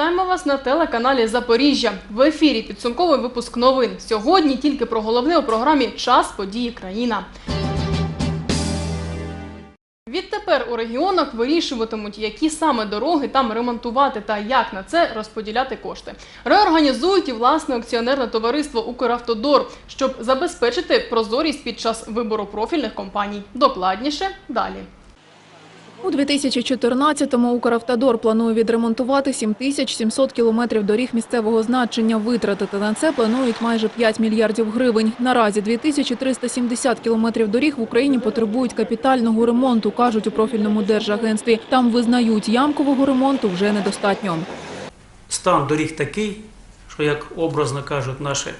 Вітаємо вас на телеканалі Запоріжжя. В ефірі підсумковий випуск новин. Сьогодні тільки про головне у програмі Час події країна. Відтепер у регіонах вирішуватимуть, які саме дороги там ремонтувати та як на це розподіляти кошти. Реорганізують і власне акціонерне товариство Укравтодор, щоб забезпечити прозорість під час вибору профільних компаній. Докладніше далі. У 2014-му Укравтодор планує відремонтувати 7700 кілометрів доріг місцевого значення. Витратити на це планують майже 5 мільярдів гривень. Наразі 2370 кілометрів доріг в Україні потребують капітального ремонту, кажуть у профільному держагентстві. Там визнають, ямкового ремонту вже недостатньо. стан доріг такий, що, як образно кажуть наші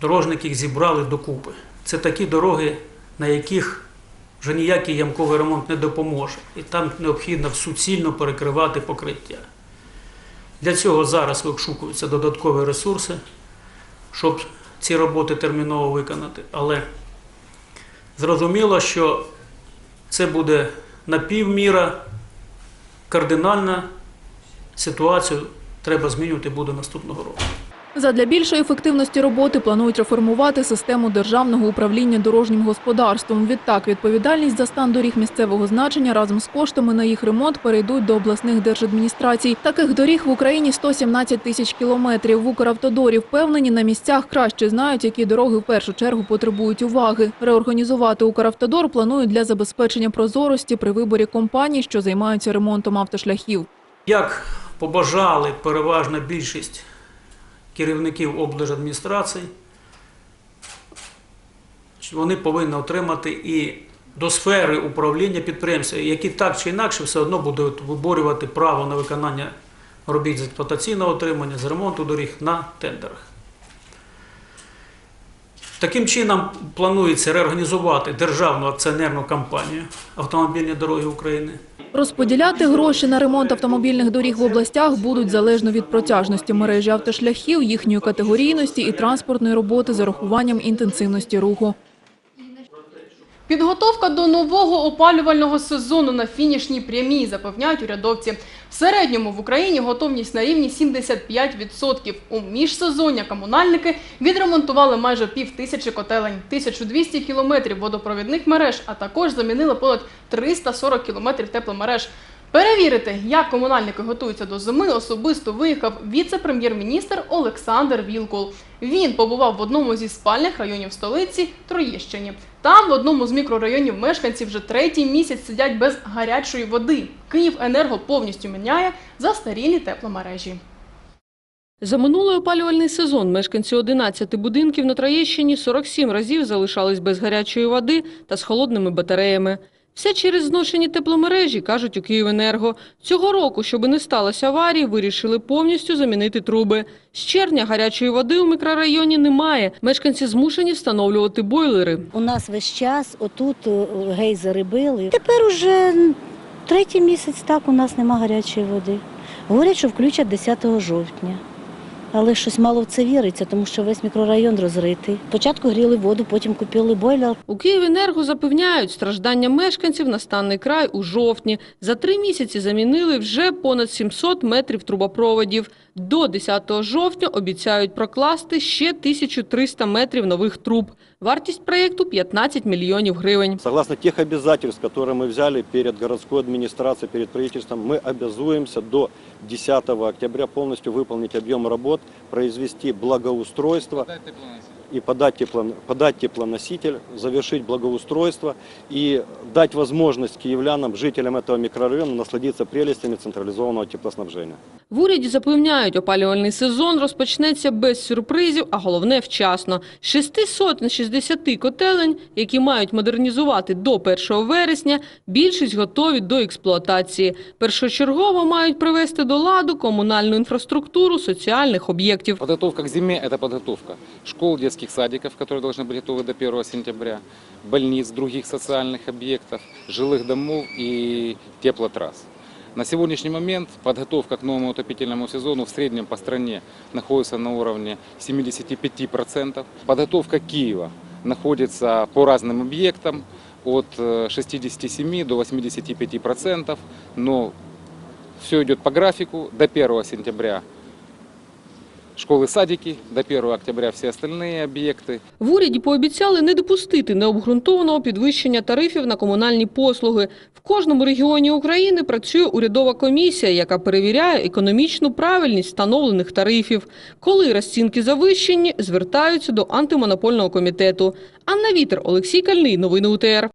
дорожники, їх зібрали докупи. Це такі дороги, на яких вже ніякий ямковий ремонт не допоможе. І там необхідно суцільно перекривати покриття. Для цього зараз вишукуються додаткові ресурси, щоб ці роботи терміново виконати. Але зрозуміло, що це буде напівміра, кардинальна ситуацію треба змінювати буде наступного року. Задля більшої ефективності роботи планують реформувати систему державного управління дорожнім господарством. Відтак, відповідальність за стан доріг місцевого значення разом з коштами на їх ремонт перейдуть до обласних держадміністрацій. Таких доріг в Україні 117 тисяч кілометрів. В Укравтодорі впевнені, на місцях краще знають, які дороги в першу чергу потребують уваги. Реорганізувати Укравтодор планують для забезпечення прозорості при виборі компаній, що займаються ремонтом автошляхів. Як побажали переважна більшість керівників облдержадміністрацій, вони повинні отримати і до сфери управління підприємства, які так чи інакше все одно будуть виборювати право на виконання робіт з експлуатаційного отримання, з ремонту доріг на тендерах. Таким чином планується реорганізувати державну акціонерну компанію Автомобільні дороги України. Розподіляти гроші на ремонт автомобільних доріг в областях будуть залежно від протяжності мережі автошляхів, їхньої категорійності і транспортної роботи з урахуванням інтенсивності руху. Підготовка до нового опалювального сезону на фінішній прямій, запевняють урядовці. В середньому в Україні готовність на рівні 75%. У міжсезоння комунальники відремонтували майже пів тисячі котелень, 1200 кілометрів водопровідних мереж, а також замінили понад 340 кілометрів тепломереж. Перевірити, як комунальники готуються до зими, особисто виїхав віце-прем'єр-міністр Олександр Вілкул. Він побував в одному зі спальних районів столиці Троєщині. Там в одному з мікрорайонів мешканці вже третій місяць сидять без гарячої води. Київенерго повністю міняє застарілі тепломережі. За минулий опалювальний сезон мешканці 11 будинків на Троєщині 47 разів залишались без гарячої води та з холодними батареями. Все через зношені тепломережі, кажуть у Київенерго. Цього року, щоб не сталося аварії, вирішили повністю замінити труби. З червня гарячої води у мікрорайоні немає. Мешканці змушені встановлювати бойлери. У нас весь час отут е, гейзери били. Тепер уже третій місяць так у нас нема гарячої води. Говорять, що включать 10 жовтня. Але щось мало в це віриться, тому що весь мікрорайон розритий. Спочатку гріли воду, потім купили бойлер. У Київенерго запевняють, страждання мешканців на станний край у жовтні. За три місяці замінили вже понад 700 метрів трубопроводів. До 10 жовтня обіцяють прокласти ще 1300 метрів нових труб. Вартість проєкту – 15 мільйонів гривень. Согласно тех обязательств, которые мы взяли перед городской администрацией, перед правительством, мы обязуемся до 10 октября полностью выполнить объем работ, произвести благоустройство и подать, тепло, подать теплоноситель, завершить благоустройство и дать возможность киевлянам, жителям этого микрорайона насладиться прелестями централизованного теплоснабжения. В уряді запевняють, опалювальний сезон розпочнеться без сюрпризів, а головне – вчасно. З 660 котелень, які мають модернізувати до 1 вересня, більшість готові до експлуатації. Першочергово мають привести до ладу комунальну інфраструктуру соціальних об'єктів. Подготовка к зиме – это подготовка школ, детских садиков, которые должны быть готовы до 1 сентября, больниц, других социальных объектов, жилых домов и теплотрасс. На сегодняшний момент подготовка к новому отопительному сезону в среднем по стране находится на уровне 75%. Подготовка Киева находится по разным объектам от э, 67 до 85%, но Все идет по графику до 1 сентября. Школы, садики, до 1 октября все остальные объекты. В уряді пообіцяли не допустити необґрунтованого підвищення тарифів на комунальні послуги. В кожному регіоні України працює урядова комісія, яка перевіряє економічну правильність встановлених тарифів. Коли розцінки завищені, звертаються до антимонопольного комітету. Анна Вітер, Олексій Кальний. Новини УТР.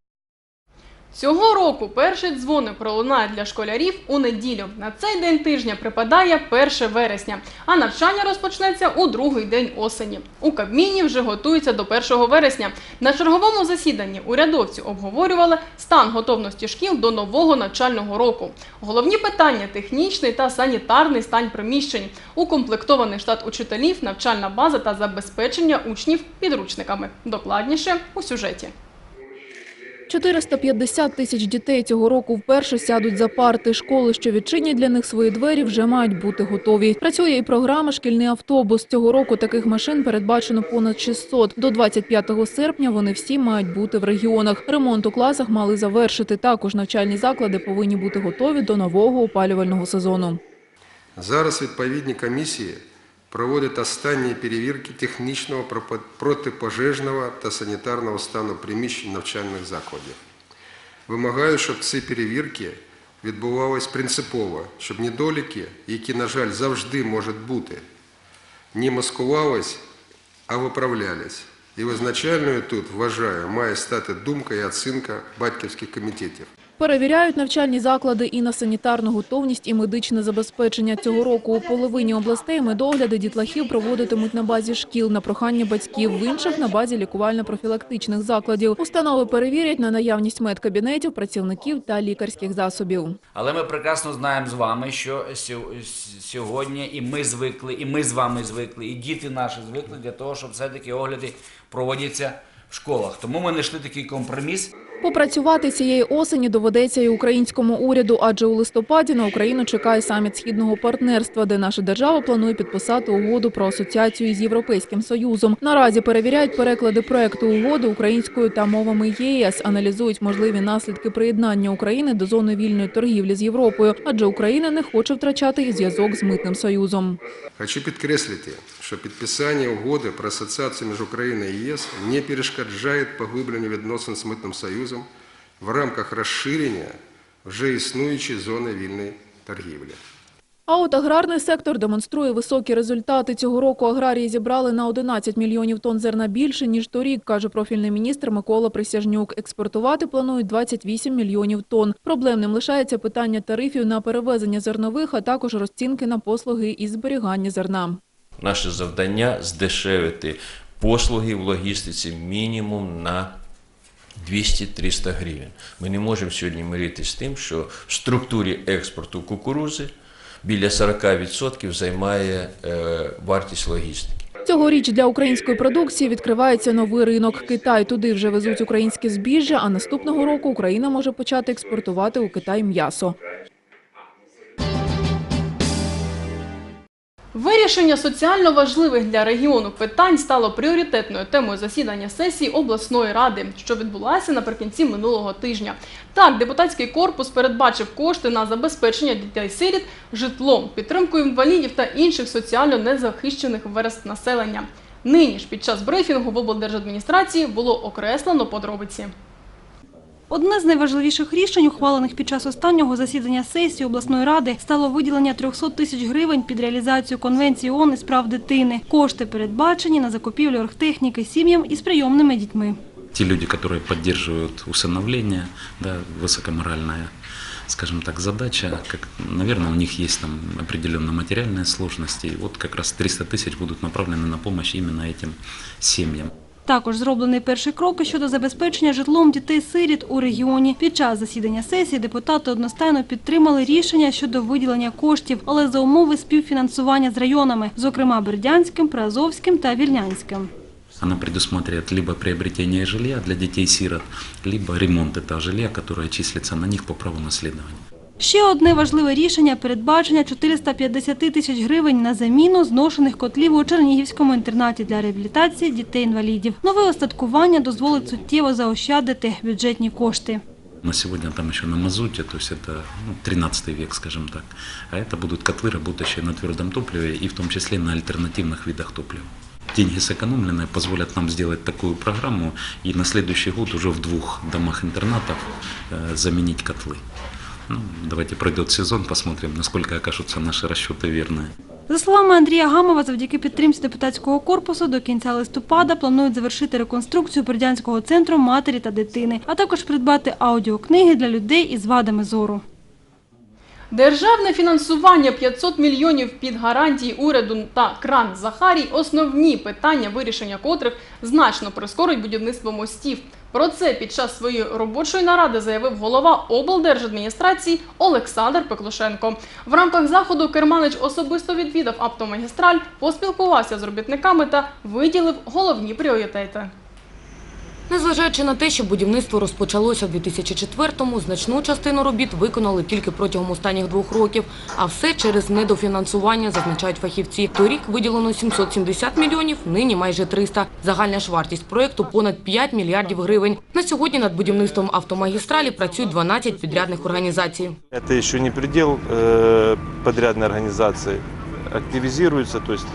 Цього року перший дзвони пролунає для школярів у неділю. На цей день тижня припадає 1 вересня, а навчання розпочнеться у другий день осені. У Кабміні вже готуються до 1 вересня. На черговому засіданні урядовці обговорювали стан готовності шкіл до нового навчального року. Головні питання технічний та санітарний стан приміщень, укомплектований штат учителів, навчальна база та забезпечення учнів підручниками. Докладніше у сюжеті. 450 тисяч дітей цього року вперше сядуть за парти. Школи, що відчинять для них свої двері, вже мають бути готові. Працює і програма «Шкільний автобус». Цього року таких машин передбачено понад 600. До 25 серпня вони всі мають бути в регіонах. Ремонт у класах мали завершити. Також навчальні заклади повинні бути готові до нового опалювального сезону. Зараз відповідні комісії проводять останні перевірки технічного, протипожежного та санітарного стану приміщень навчальних закладів. Вимагаю, щоб ці перевірки відбувались принципово, щоб недоліки, які, на жаль, завжди можуть бути, не маскувались, а виправлялись. І визначальною тут, вважаю, має стати думка і оцінка батьківських комітетів. Перевіряють навчальні заклади і на санітарну готовність і медичне забезпечення. Цього року у половині областей медогляди дітлахів проводитимуть на базі шкіл на прохання батьків, в інших – на базі лікувально-профілактичних закладів. Установи перевірять на наявність медкабінетів, працівників та лікарських засобів. Але ми прекрасно знаємо з вами, що сьо- сьогодні і ми звикли, і ми з вами звикли, і діти наші звикли для того, щоб все-таки огляди проводяться в школах. Тому ми знайшли такий компроміс. Попрацювати цієї осені доведеться і українському уряду, адже у листопаді на Україну чекає саміт Східного партнерства, де наша держава планує підписати угоду про асоціацію з Європейським Союзом. Наразі перевіряють переклади проекту угоди українською та мовами ЄС, аналізують можливі наслідки приєднання України до зони вільної торгівлі з Європою, адже Україна не хоче втрачати і зв'язок з митним союзом. Хочу підкреслити, що підписання угоди про асоціацію між Україною і ЄС не перешкоджає поглибленню відносин з Митним Союзом в рамках розширення вже існуючої зони вільної торгівлі. А от аграрний сектор демонструє високі результати. Цього року аграрії зібрали на 11 мільйонів тонн зерна більше, ніж торік, каже профільний міністр Микола Присяжнюк. Експортувати планують 28 мільйонів тонн. Проблемним лишається питання тарифів на перевезення зернових, а також розцінки на послуги із зберігання зерна. Наше завдання здешевити послуги в логістиці мінімум на 200-300 гривень. Ми не можемо сьогодні миритися з тим, що в структурі експорту кукурузи біля 40% займає е, вартість логістики. Цьогоріч для української продукції відкривається новий ринок. Китай туди вже везуть українське збіжжя, а наступного року Україна може почати експортувати у Китай м'ясо. Вирішення соціально важливих для регіону питань стало пріоритетною темою засідання сесії обласної ради, що відбулася наприкінці минулого тижня. Так, депутатський корпус передбачив кошти на забезпечення дітей-сиріт житлом, підтримку інвалідів та інших соціально незахищених верств населення. Нині ж під час брифінгу в облдержадміністрації було окреслено подробиці. Одне з найважливіших рішень, ухвалених під час останнього засідання сесії обласної ради, стало виділення 300 тисяч гривень під реалізацію Конвенції ООН із прав дитини. Кошти передбачені на закупівлю оргтехніки сім'ям із прийомними дітьми. те люди, которые поддерживают усыновление, да, высокоморальная, скажем так, задача, как, наверное, у них есть там определенные материальные сложности, и вот как раз 300 тысяч будут направлены на помощь именно этим семьям. Також зроблений перший крок щодо забезпечення житлом дітей-сиріт у регіоні. Під час засідання сесії депутати одностайно підтримали рішення щодо виділення коштів, але за умови співфінансування з районами, зокрема Бердянським, Приазовським та Вільнянським. Она предусматривает либо приобретение жилья для детей-сирот, либо ремонт этого жилья, которое числится на них по праву наследования. Ще одне важливе рішення – передбачення 450 тисяч гривень на заміну зношених котлів у Чернігівському інтернаті для реабілітації дітей-інвалідів. Нове остаткування дозволить суттєво заощадити бюджетні кошти. На сегодня там еще на мазуте, то есть это ну, 13 век, скажем так. А это будут котлы, работающие на твердом топливе и в том числе на альтернативных видах топлива. Деньги сэкономленные позволят нам сделать такую программу и на следующий год уже в двух домах-интернатах э, заменить котлы. Ну, давайте пройдет сезон, посмотрим, насколько окажутся наши расчеты верные. За словами Андрія Гамова, завдяки підтримці депутатського корпусу до кінця листопада планують завершити реконструкцію Бердянського центру матері та дитини, а також придбати аудіокниги для людей із вадами зору. Державне фінансування 500 мільйонів під гарантії уряду та кран Захарій – основні питання, вирішення котрих значно прискорить будівництво мостів. Про це під час своєї робочої наради заявив голова облдержадміністрації Олександр Пеклушенко. В рамках заходу Керманич особисто відвідав автомагістраль, поспілкувався з робітниками та виділив головні пріоритети. Незважаючи на те, що будівництво розпочалося в 2004-му, значну частину робіт виконали тільки протягом останніх двох років, а все через недофінансування, зазначають фахівці. Торік виділено 770 мільйонів, нині майже 300. Загальна ж вартість проєкту – понад 5 мільярдів гривень. На сьогодні над будівництвом автомагістралі працюють 12 підрядних організацій. Это еще не предел э, подрядной организации. Активизируется, то есть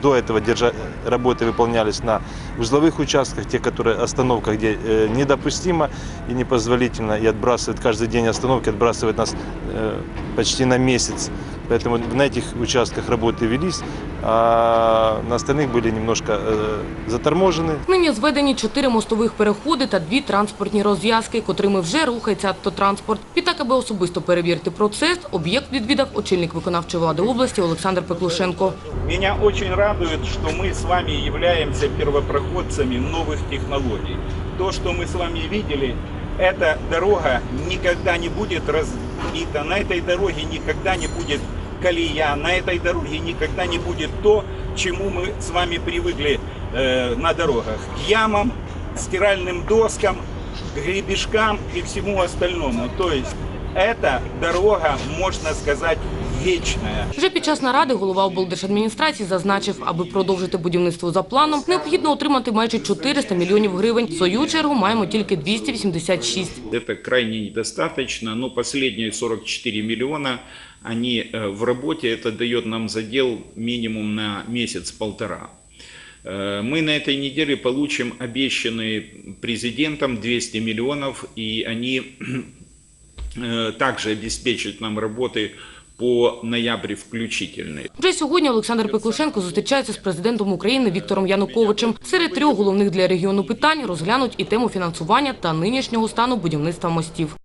до этого держа... работы выполнялись на узловых участках, те, которые остановка, где э, недопустимо и непозволительно, и отбрасывает каждый день остановки, отбрасывает нас э, почти на месяц. Поэтому на этих участках работы велись, а на остальных были немножко э, заторможены. Нині зведені чотири мостових переходи та дві транспортні розв'язки, котрими вже рухається автотранспорт. Відтак, аби особисто перевірити процес, об'єкт відвідав очільник виконавчої влади області Олександр Пеклушенко. Меня очень радует, что мы с вами являемся первопроходцами новых технологий. То, что мы с вами видели, эта дорога никогда не будет разбита, на этой дороге никогда не будет колея, на этой дороге никогда не будет то, к чему мы с вами привыкли э, на дорогах. К ямам, стиральным доскам, к гребешкам и всему остальному. То есть эта дорога, можно сказать, вечная. Вже під час наради голова облдержадміністрації зазначив, аби продовжити будівництво за планом, необхідно отримати майже 400 мільйонів гривень. В свою чергу маємо тільки 286. Это крайне недостаточно, но последние 44 миллиона, они э, в работе, это дает нам задел минимум на месяц-полтора. Э, Мы на этой неделе получим обещанные президентом 200 миллионов, и они э, также обеспечат нам работы по ноябрь включительно. Вже сьогодні Олександр Пеклушенко зустрічається з президентом України Віктором Януковичем. Серед трьох головних для регіону питань розглянуть і тему фінансування та нинішнього стану будівництва мостів.